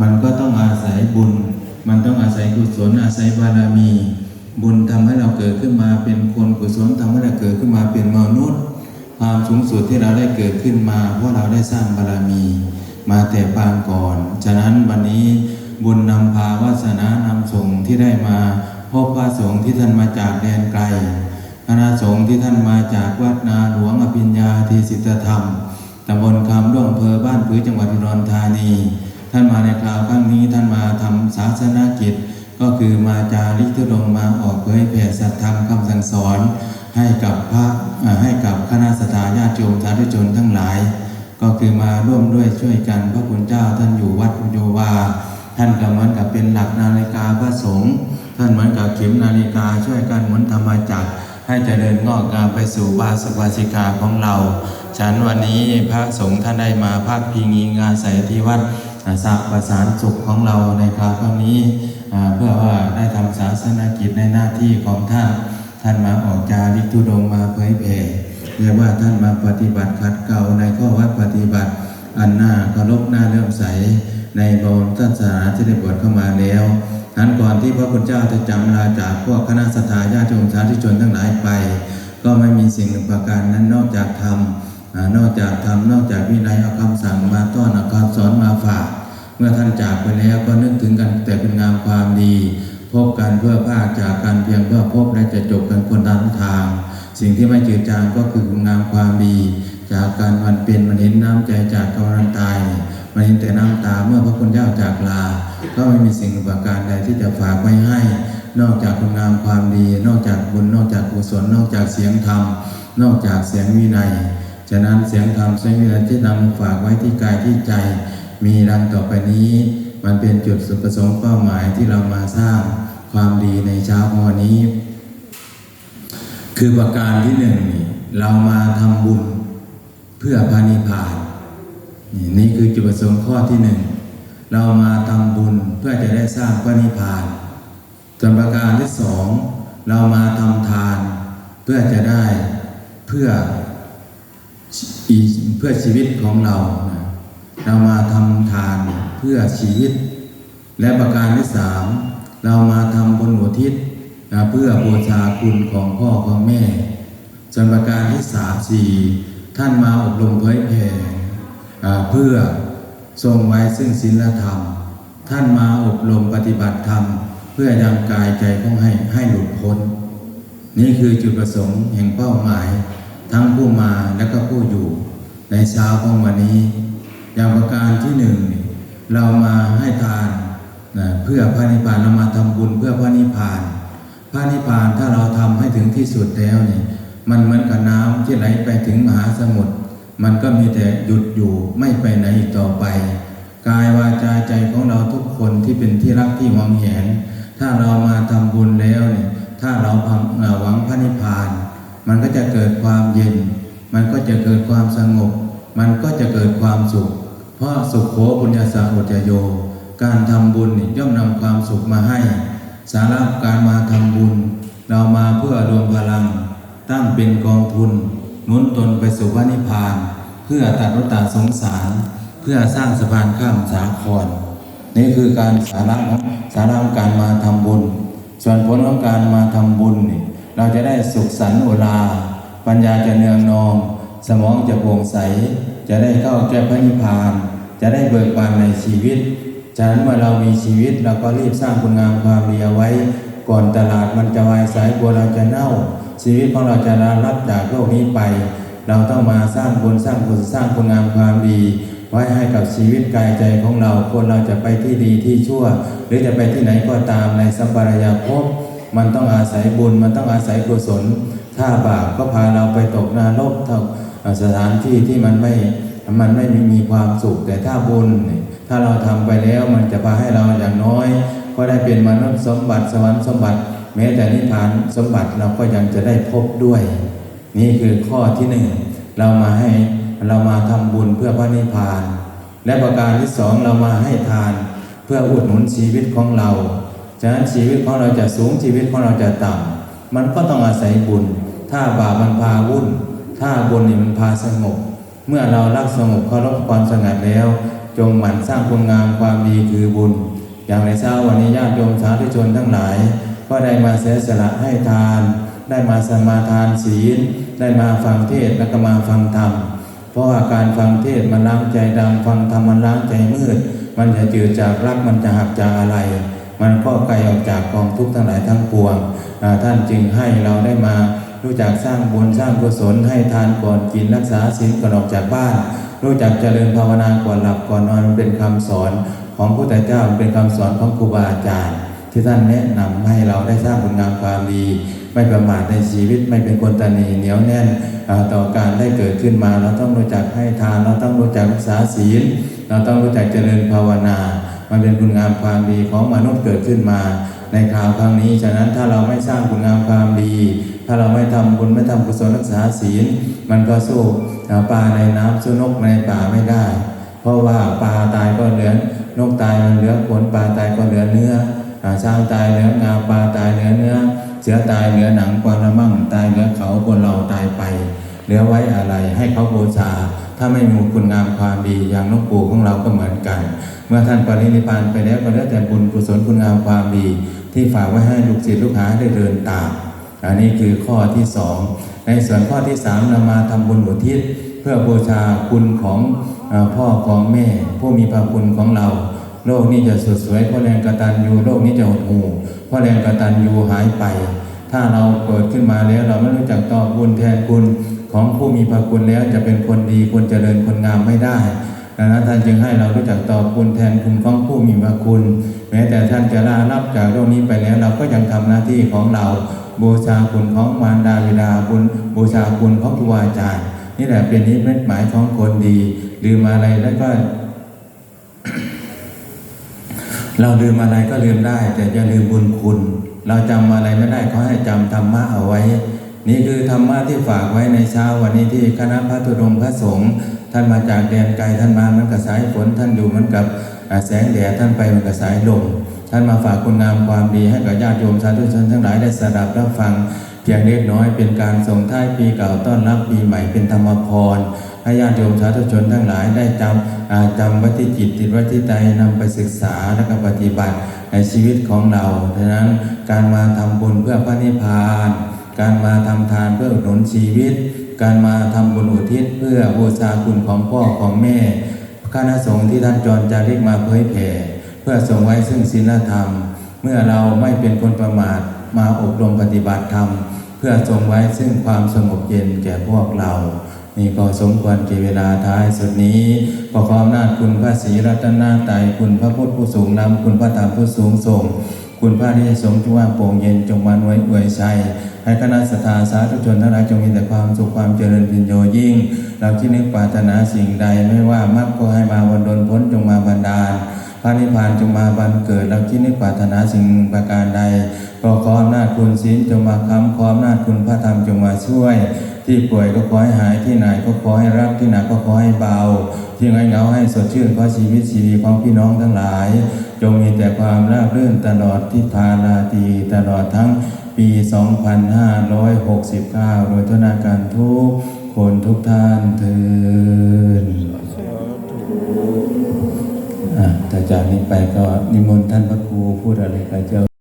มันก็ต้องอาศัยบุญ มันต้องอาศัยกุศลอาศัยบารมี บุญทำให้เราเกิดขึ้นมาเป็นคนกุศลทำให้เราเกิดขึ้นมาเป็นมนุษย์ ความสูงสุดที่เราได้เกิดขึ้นมา เพราะเราได้สร้างบารมี มาแต่ปางก่อน ฉะนั้นวันนี้บุญนำพาวาสนานำส่งที่ได้มาพบพระสงฆ์ที่ท่านมาจากแดนไกลคณะสงฆ์ที่ท่านมาจากวัดนาหลวงอภิญญาทีสิทธธรรมตำบลคำร่วงอำเภอบ้านผือจังหวัดอุดรธานี ท่านมาในคราวครั้งนี้ท่านมาทำศาสนกิจ ก็คือมาจาริกทุดงมาออกเผยแผ่สัทธรรมคำสั่งสอน ให้กับพระให้กับคณะสัตยาญาติโยมสาธุชนทั้งหลาย ก็คือมาร่วมด้วยช่วยกันพระคุณเจ้าท่านอยู่วัดอุโยวาท่านก็เหมือนกับเป็นหลักนาฬิกาพระสงฆ์ท่านเหมือนกับเข็มนาฬิกาช่วยกันหมุนธรรมจักรให้เจริญงอกงามไปสู่วาสกวาสิกาของเรา ฉันวันนี้พระสงฆ์ท่านได้มาพักพิงงอาศัยที่วัด อ่าสัประสานสุขของเราในคราวครั้งนี้ เพื่อว่าได้ทำศาสนกิจในหน้าที่ของท่าน ท่านมาออกจาริกทุดงมาเผยแผ่เรียกว่าท่านมาปฏิบัติขัดเกลาในข้อวัดปฏิบัติ อันหน้าเคารพหน้าเลื่อมใส ในบวรศาสนาที่ได้บวชเข้ามาแล้วนั้นก่อนที่พระพุทธเจ้าจะจำลาจากพวกคณะสัตยาญาติโยมสาธุชนทั้งหลายไป ก็ไม่มีสิ่งหนึ่งประการนั้นนอกจากธรรม นอกจากธรรมนอกจากวินัยเอาคำสั่งมาต้อนเอาคำสอนมาฝาก เมื่อท่านจากไปแล้วก็นึกถึงกันแต่เป็นงามความดี พบกันเพื่อภาคจากกันเพียงเพื่อพบและจะจบกันคนละทาง สิ่งที่ไม่จืดจางก็คือคุณงามความดี จากการวันเป็นมันเห็นน้ำใจจากกำลังตายมันเห็นแต่น้ำตาเมื่อพระคุณเจ้าจากลา ก็ไม่มีสิ่งประการใดที่จะฝากไว้ให้ นอกจากคุณงามความดี นอกจากบุญนอกจากกุศลนอกจากเสียงธรรมนอกจากเสียงวินัยะนั้นเสียงธรรมเสียงวินัยที่นำฝากไว้ที่กายที่ใจ มีดังต่อไปนี้ มันเป็นจุดสุดประสงค์เป้าหมายที่เรามาสร้างความดีในเช้าวันนี้ คือประการที่หนึ่งเรามาทำบุญเพื่อพระนิพานนี่คือจุดประสงค์ข้อที่หนึ่งเรามาทำบุญเพื่อจะได้สร้างพระนิพพานส่วนประการที่สองเรามาทำทาน เพื่อจะได้เพื่อ พื่อชีวิตของเรานะเรามาทำทานเพื่อชีวิต และประการที่สามเรามาทำบุญอุทิศนะเพื่อบูชาคุณของพ่อของแม่ส่วนประการที่สามสี่ท่านมาอบรมเผยแผ่เพื่อทรงไว้ซึ่งศีลธรรม ท่านมาอบรมปฏิบัติธรรม เพื่อยังกายใจของให้ให้หลุดพ้น นี่คือจุดประสงค์แห่งเป้าหมาย ทั้งผู้มาและก็ผู้อยู่ ในเช้าของวันนี้ อย่างประการที่หนึ่งเรามาให้ทานนะเพื่อพระนิพพานเรามาทำบุญเพื่อพระนิพพาน พระนิพพานถ้าเราทำให้ถึงที่สุดแล้วนี่มันเหมือนกับน้ำที่ไหลไปถึงมหาสมุทรมันก็มีแต่หยุดอยู่ไม่ไปไหนอีกต่อไป กายวาจาใจของเราทุกคนที่เป็นที่รักที่หวังแหน ถ้าเรามาทำบุญแล้วเนี่ยถ้าเราหวังพระนิพพาน มันก็จะเกิดความเย็น มันก็จะเกิดความสงบ มันก็จะเกิดความสุข เพราะสุขโขปุญญาสาอุจโย การทำบุญย่อมนำความสุขมาให้ สาระการมาทำบุญ เรามาเพื่อรวมพลัง ตั้งเป็นกองทุนหนุนตนไปสู่พระนิพพาน เพื่อตัดวัฏฏสงสาร เพื่อสร้างสะพานข้ามสาคร นี่คือการสาระของสาระของการมาทำบุญ ส่วนผลของการมาทำบุญนี่เราจะได้สุขสันต์โอลา ปัญญาจะเนืองนองสมองจะโปร่งใส จะได้เข้าแก้พระนิพพาน จะได้เบิกบานในชีวิต ฉะนั้นเมื่อเรามีชีวิตเราก็รีบสร้างคุณงามความดีเอาไว้ ก่อนตลาดมันจะวายสายกลัวเราจะเน่า ชีวิตของเราจะลาลับจากโลกนี้ไป เราต้องมาสร้างบุญสร้างกุศลสร้างคุณงามความดี ไว้ให้กับชีวิตกายใจของเรา คนเราจะไปที่ดีที่ชั่ว หรือจะไปที่ไหนก็ตามในสัมปรายาภพมันต้องอาศัยบุญมันต้องอาศัยกุศล ถ้าบาปก็พาเราไปตกนรกเท่าสถานที่ที่มันไม่มันไม่มีความสุขแต่ถ้าบุญ ถ้าเราทำไปแล้วมันจะพาให้เราอย่างน้อย ก็ได้เป็นมนุษย์สมบัติสวรรค์สมบัติ แม้แต่นิพพานสมบัติเราก็ยังจะได้พบด้วย นี่คือข้อที่หนึ่งเรามาให้เรามาทำบุญเพื่อพระนิพพาน และประการที่สองเรามาให้ทาน เพื่ออุดหนุนชีวิตของเราฉะนั้นชีวิตของเราจะสูงชีวิตของเราจะต่ำมันก็ต้องอาศัยบุญ ถ้าบาปมันพาวุ่น ถ้าบุญนี่มันพาสงบ เมื่อเรารักสงบเคารพความสงัดแล้ว จงหมั่นสร้างคุณงามความดีคือบุญ อย่างในเช้าวันนี้ญาติโยมสาธุชนทั้งหลาย ก็ได้มาเสียสละให้ทาน ได้มาสมาทานศีล ได้มาฟังเทศและก็มาฟังธรรม เพราะว่าการฟังเทศมันล้างใจดำฟังธรรมมันล้างใจมืด มันจะจืดจากรักมันจะหักจากอะไรมันก็ไกลออกจากกองทุกข์ทั้งหลายทั้งปวง ท่านจึงให้เราได้มา รู้จักสร้างบุญสร้างกุศลให้ทานก่อนกินรักษาศีลก่อนออกจากบ้าน รู้จักเจริญภาวนาก่อนหลับก่อนนอนมันเป็นคำสอนของพระพุทธเจ้ามันเป็นคำสอนของครูบาอาจารย์ที่ท่านแนะนำให้เราได้สร้างคุณงามความดีไม่ประมาทในชีวิตไม่เป็นคนตนนีเหนียวแน่นต่อการได้เกิดขึ้นมา เราต้องรู้จักให้ทานเราต้องรู้จักรักษาศีล เราต้องรู้จักเจริญภาวนา มันเป็นคุณงามความดีของมนุษย์เกิดขึ้นมา ในคราวครั้งนี้ฉะนั้นถ้าเราไม่สร้างคุณงามความดี ถ้าเราไม่ทำบุญไม่ทำกุศลรักษาศีล มันก็สู้ปลาในน้ำสู้นกในป่าไม่ได้ เพราะว่าปลาตายก็เหลือนกตายมันเหลือขนปลาตายก็เหลือเนื้อช้างตายเหลืองาปลาตายเหลือเนื้อ เสือตายเหลือหนังกวางละมั่งตายเหลือเขาคนเราตายไป เหลือไว้อะไรให้เขาบูชาถ้าไม่มีคุณงามความดีอย่างหลูกปู่ของเราก็เหมือนกัน เมื่อท่านปรินิพพานไปแล้วก็เหลือแต่บุญกุศลคุณงามความดี ที่ฝากไว้ให้ลูกศิษย์ลูกหาได้เดินตาม อันนี้คือข้อที่สองในส่วนข้อที่สามเรามาทำบุญอุทิศ เพื่อบูชาคุณของอพ่อของแม่ ผู้มีพระคุณของเรา โลกนี้จะสดสวยเพราะแรงกตัญญูโลกนี้จะหดหู่เพราะแรงกตัญญูหายไป ถ้าเราเกิดขึ้นมาแล้วเราไม่รู้จักตอบบุญแทนคุณของผู้มีพระคุณแล้วจะเป็นคนดีคนเจริญคนงามไม่ได้ดังนั้นท่านจึงให้เรารู้จักตอบคุณแทนคุณของผู้มีพระคุณ แม้แต่ท่านจะลาลับจากโลกนี้ไปแล้วเราก็ยังทำหน้าที่ของเรา บูชาคุณของมารดาบิดาคุณบูชาคุณของครูอาจารย์ นี่แหละเป็นนิมิตหมายของคนดีลืมอะไรแล้วก็เราลืมอะไรก็ลืมได้ แต่จะลืมบุญคุณ เราจำอะไรไม่ได้ก็ให้จำธรรมะเอาไว้ นี่คือธรรมะที่ฝากไว้ในเช้าวันนี้ที่คณะพระธุดงค์พระสงฆ์ท่านมาจากแดนไกลท่านมาเหมันกับสายฝนท่านอยู่เหมันกับแสงแดดท่านไปเหมันกับสายลม ท่านมาฝากคุณงามความดีให้กับญาติโยมสาธุชนทั้งหลายได้สดับรับฟังเพียงเล็กน้อยเป็นการส่งท้ายปีเก่าต้อนรับปีใหม่เป็นธรรมพรให้ญาติโยมสาธุชนทั้งหลายได้จำจำว้ที่จิตติดว้ที่ใจนำไปศึกษาและก็ปฏิบัติในชีวิตของเราดังนั้นการมาทำบุญเพื่อพระนิพพาน การมาทำทานเพื่ออุดหนุนชีวิต การมาทำบุญอุทิศเพื่อบูชาคุณของพ่อของแม่คณะสงฆ์ที่ท่านจรจาริกมาเผยแผ่ เพื่อส่งไว้ซึ่งศีลธรรม เมื่อเราไม่เป็นคนประมาทมาอบรมปฏิบัติธรรม เพื่อทรงไว้ซึ่งความสงบเย็นแก่พวกเรานี่ก็สมควรแก่เวลาท้ายสุดนี้ขอความนาจคุณพระศรีรัตนตรัยคุณพระพุทธผู้สูงนำคุณพระธรรมผู้สูงส่ง คุณพระนิสงฆ์จงว่าโปร่งเย็นจงมาหน่วยอวยชัยให้คณะสัตยาสาธุชนทั้งหลายจงมีแต่ความสุขความเจริญพินโยยิ่ง เราที่นึกปรารถนาสิ่งใดไม่ว่ามรรคก็ให้มาวันดลพ้นจงมาบันดาล ระนิพพานจงมาบันเกิดเราที่นึกปรารถนาสิ่งประการใดก็ขออำนาจคุณศีลจงมาค้ำขออำนาจคุณพระธรรมจงมาช่วย ที่ป่วยก็ขอให้หายที่ไหนก็ขอให้รับที่หนักก็ขอให้เบา ที่ไงเงาให้สดชื่นเพราะชีวิตชีวีของพี่น้องทั้งหลาย จงมีแต่ความราบรื่นตลอดทิศพาราตีตลอดทั้งปี 2569 โดยทุนาการทุกคนทุกท่านเทิน อะแต่จากนี้ไปก็นิมนต์ท่านพระครูพูดอะไรกับเจ้า